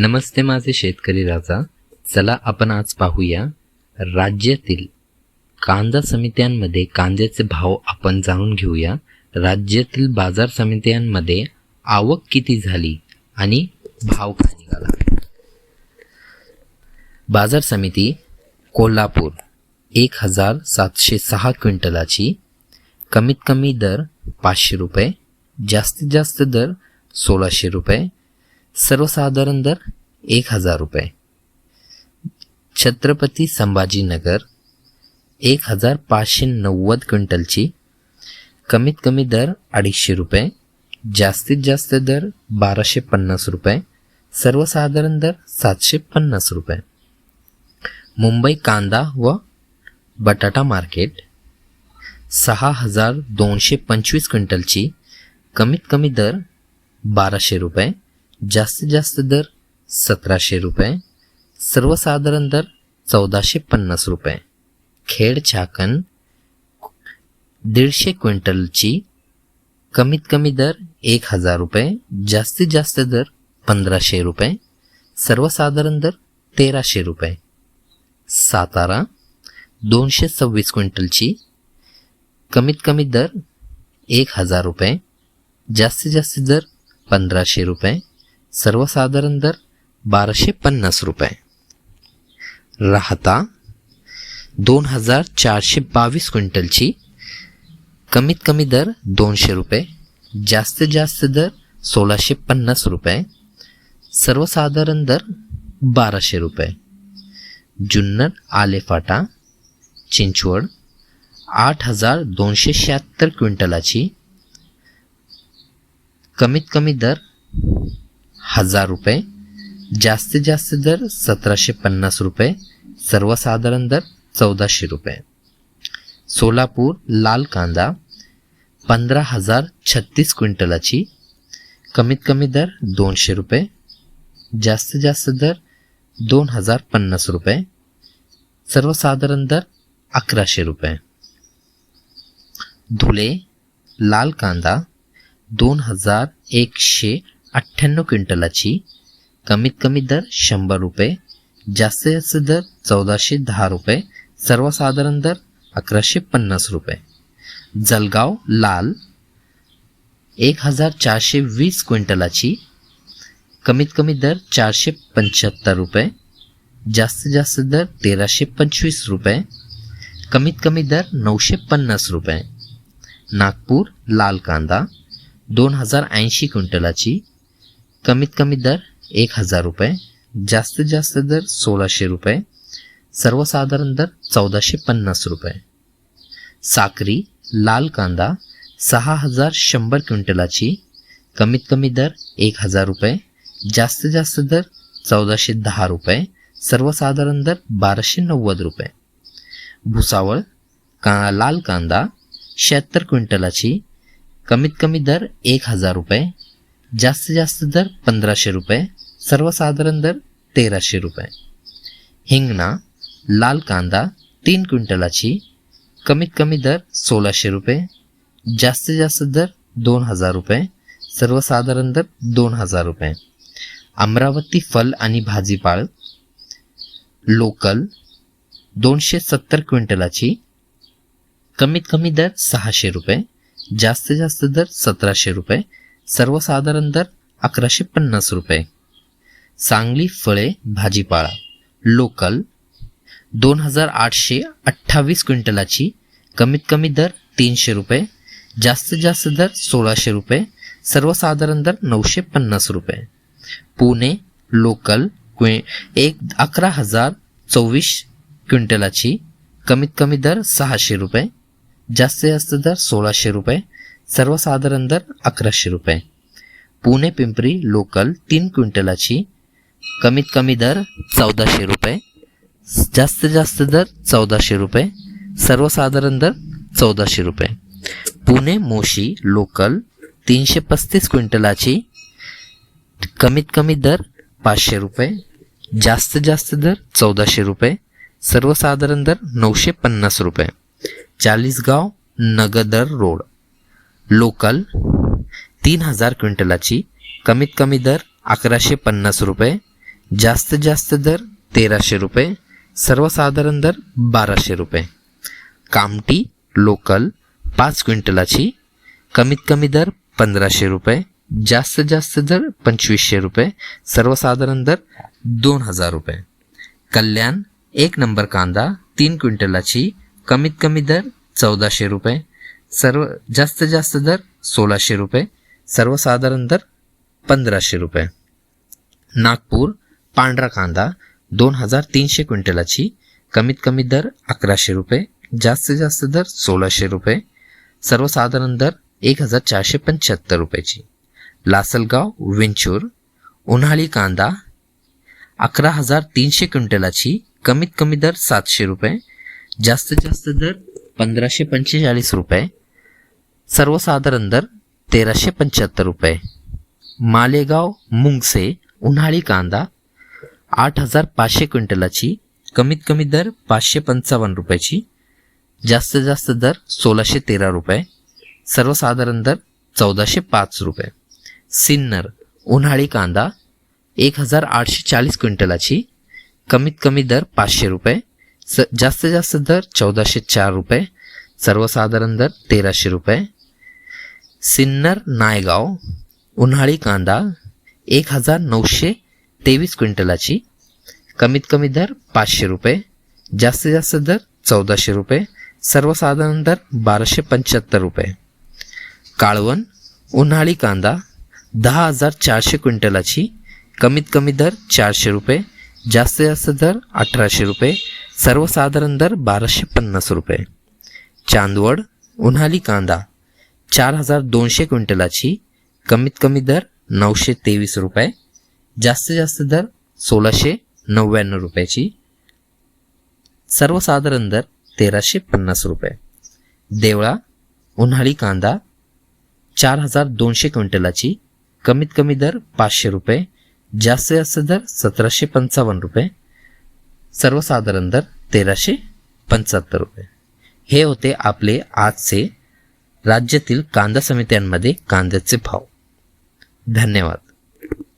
नमस्ते माझे शेतकरी राजा. चला आपण आज पाहूया राज्यातील कांदा समित्यांमध्ये कांद्याचे भाव आपण जाणून घेऊया. राज्यातील बाजार समित्यांमध्ये आवक किती झाली आणि भाव काय निघाला? बाजार समिती कोल्हापूर एक हजार सातशे सहा क्विंटलाची कमीत कमी दर पाचशे रुपये जास्तीत जास्त दर सोळाशे रुपये सर्वसाधारण दर एक हजार रुपये. छत्रपती संभाजीनगर एक हजार पाचशे नव्वद क्विंटलची कमीत कमी दर अडीचशे रुपये जास्तीत जास्त दर बाराशे पन्नास रुपये सर्वसाधारण दर सातशे पन्नास रुपये. मुंबई कांदा व बटाटा मार्केट सहा हजार दोनशे पंचवीस क्विंटलची कमीत कमी दर बाराशे रुपये जास्तीत जास्त दर सतराशे रुपये सर्वसाधारण दर चौदाशे पन्नास रुपये. खेड छाकण दीडशे क्विंटलची कमीत कमी दर एक हजार रुपये जास्तीत जास्त दर पंधराशे रुपये सर्वसाधारण दर तेराशे रुपये. सातारा दोनशे सव्वीस क्विंटलची कमीत कमी दर एक हजार रुपये जास्तीत जास्त दर पंधराशे रुपये सर्वसाधारण दर बाराशे पन्नास रुपये. राहता दोन हजार चारशे बावीस क्विंटलची कमीत कमी दर दोनशे रुपये जास्तीत जास्त दर सोळाशे पन्नास रुपये सर्वसाधारण दर बाराशे रुपये. जुन्नर आलेफाटा चिंचवड आठ हजार दोनशे शहात्तर क्विंटलाची कमीत कमी दर हजार रुपये जास्तीत जास्त दर सतराशे पन्नास रुपये सर्वसाधारण दर चौदाशे रुपये. सोलापूर लाल कांदा पंधरा हजार छत्तीस क्विंटलाची कमीत कमी दर दोनशे रुपये जास्तीत जास्त दर दोन हजार पन्नास रुपये सर्वसाधारण दर अकराशे रुपये. धुळे लाल कांदा दोन हजार एकशे अठ्ठ्याण्णव क्विंटलाची कमीत कमी दर शंभर रुपये जास्तीत जास्त दर चौदाशे दहा रुपये सर्वसाधारण दर अकराशे पन्नास रुपये. जलगाव लाल एक हजार चारशे वीस क्विंटलाची कमीत कमी दर चारशे पंच्याहत्तर रुपये जास्तीत जास्त दर तेराशे पंचवीस रुपये कमीत कमी दर नऊशे पन्नास रुपये. नागपूर लाल कांदा दोन हजार ऐंशी क्विंटलाची कमीत कमी दर एक हजार रुपये जास्तीत जास्त दर सोळाशे रुपये सर्वसाधारण दर चौदाशे पन्नास रुपये. साखरी लाल कांदा सहा हजार शंभर क्विंटलाची कमीत कमी दर एक हजार रुपये जास्तीत जास्त दर चौदाशे दहा रुपये सर्वसाधारण दर बाराशे नव्वद रुपये. भुसावळ का लाल कांदा शहात्तर क्विंटलाची कमीत कमी दर एक हजार रुपये जास्तीत जास्त दर पंधराशे रुपये सर्वसाधारण दर तेराशे रुपये. हिंगणा लाल कांदा तीन क्विंटलाची कमीत कमी दर सोळाशे रुपये जास्तीत जास्त दर दोन हजार रुपये सर्वसाधारण दर दोन हजार रुपये. अमरावती फल आणि भाजीपाळ लोकल दोनशे सत्तर क्विंटलाची कमीत कमी दर सहाशे रुपये जास्तीत जास्त दर सतराशे रुपये सर्वसाधारण दर अकराशे पन्नास रुपये. सांगली फळे भाजीपाळा लोकल दोन हजार आठशे अठ्ठावीस क्विंटलाची कमीत कमी दर तीनशे रुपये जास्तीत जास्त दर सोळाशे रुपये सर्वसाधारण दर नऊशे पन्नास रुपये. पुणे लोकल क्वि एक अकरा हजार चोवीस क्विंटलाची कमीत कमी दर सहाशे रुपये जास्तीत जास्त दर सोळाशे रुपये सर्वसाधारण दर अकराशे रुपये. पुणे पिंपरी लोकल तीन क्विंटलाची कमीत कमी दर चौदाशे रुपये. जास्तीत जास्त दर चौदाशे रुपये. सर्वसाधारण दर चौदाशे रुपये. पुणे मोशी लोकल तीनशे पस्तीस क्विंटलाची कमीत कमी दर पाचशे रुपये. जास्तीत जास्त दर चौदाशे रुपये. सर्वसाधारण दर नऊशे पन्नास रुपये. चाळीसगाव नगदर रोड. लोकल तीन हजार क्विंटलाची कमीत कमी दर अकराशे पन्नास रुपये जास्तीत जास्त दर तेराशे रुपये सर्वसाधारण दर बाराशे रुपये. कामटी लोकल पाच क्विंटलाची कमीत कमी दर पंधराशे रुपये जास्तीत जास्त दर पंचवीसशे रुपये सर्वसाधारण दर दोन हजार रुपये. कल्याण एक नंबर कांदा तीन क्विंटलाची कमीत कमी दर चौदाशे रुपये सर्व जास्तीत जास्त दर सोळाशे रुपये सर्वसाधारण दर पंधराशे रुपये. नागपूर पांढरा कांदा दोन हजार तीनशे क्विंटलाची कमीत कमी दर अकराशे रुपये जास्तीत जास्त दर सोळाशे रुपये सर्वसाधारण दर एक हजार चारशे पंच्याहत्तर रुपयाची. लासलगाव विंचूर उन्हाळी कांदा अकरा हजार तीनशे क्विंटलाची कमीत कमी दर सातशे रुपये जास्तीत जास्त दर पंधराशे पंचेचाळीस रुपये सर्वसाधारण दर तेराशे पंच्याहत्तर रुपये. मालेगाव मुंगसे उन्हाळी कांदा आठ हजार पाचशे क्विंटलाची कमीत कमी दर पाचशे पंचावन्न रुपयाची जास्तीत जास्त दर सोळाशे तेरा रुपये सर्वसाधारण दर चौदाशे पाच रुपये. सिन्नर उन्हाळी कांदा एक हजार आठशे चाळीस क्विंटलाची कमीत कमी दर पाचशे रुपये स जास्तीत जास्त दर चौदाशे चार रुपये सर्वसाधारण दर तेराशे रुपये सिन्नर नायगाव उन्हाळी कांदा एक हजार नऊशे तेवीस क्विंटलाची. कमीत कमी दर पाचशे रुपये जास्तीत जास्त दर चौदाशे रुपये सर्वसाधारण दर बाराशे पंच्याहत्तर रुपये. काळवण उन्हाळी कांदा दहा हजार चारशे क्विंटलाची. कमीत कमी दर चारशे रुपये जास्तीत जास्त दर अठराशे रुपये सर्वसाधारण दर बाराशे पन्नास रुपये. चांदवड उन्हाळी कांदा चार हजार दोनशे क्विंटलाची कमीत कमी दर नऊशे तेवीस रुपये जास्तीत जास्त दर सोळाशे नव्याण्णव रुपयाची सर्वसाधारण दर तेराशे पन्नास रुपये. देवळा उन्हाळी कांदा चार हजार दोनशे क्विंटलाची कमीत कमी दर पाचशे रुपये जास्तीत जास्त दर सतराशे पंचावन्न रुपये सर्वसाधारण दर तेराशे पंच्याहत्तर रुपये. हे होते आपले आजचे राज्यातील कांदा समित्यांमध्ये कांद्याचे भाव. धन्यवाद.